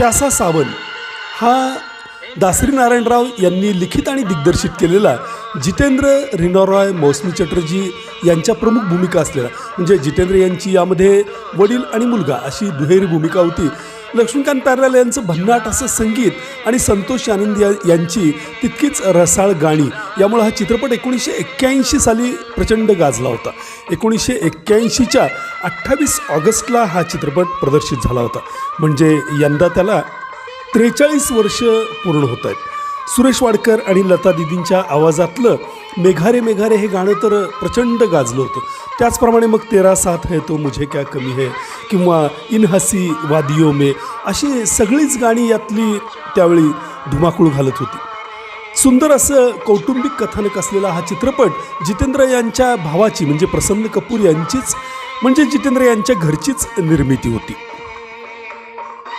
प्यासा सावन हा दासरी नारायणराव यांनी लिखित आणि दिग्दर्शित केलेला जितेंद्र रिनॉरॉय मौसमी चटर्जी यांच्या प्रमुख भूमिका असलेला. म्हणजे जितेंद्र यांची यामध्ये वडील आणि मुलगा अशी दुहेरी भूमिका होती. लक्ष्मीकांत प्यारलाल यांचं भन्नाट असं संगीत आणि संतोष आनंद या यांची तितकीच रसाळ गाणी. यामुळे हा चित्रपट एकोणीसशे एक्क्याऐंशी साली प्रचंड गाजला होता. एकोणीसशे एक्क्याऐंशीच्या अठ्ठावीस ऑगस्टला हा चित्रपट प्रदर्शित झाला होता. म्हणजे यंदा त्याला त्रेचाळीस वर्ष पूर्ण होत आहेत. सुरेश वाडकर आणि लता दिदींच्या आवाजातलं मेघारे मेघारे हे गाणं तर प्रचंड गाजलं होतं. त्याचप्रमाणे मग तेरा साथ है तो मुझे क्या कमी है किंवा इन हसी वादियो मे अशी सगळीच गाणी यातली त्यावेळी धुमाकूळ घालत होती. सुंदर असं कौटुंबिक कथानक असलेला हा चित्रपट जितेंद्र यांच्या भावाची म्हणजे प्रसन्न कपूर यांचीच म्हणजे जितेंद्र यांच्या घरचीच निर्मिती होती.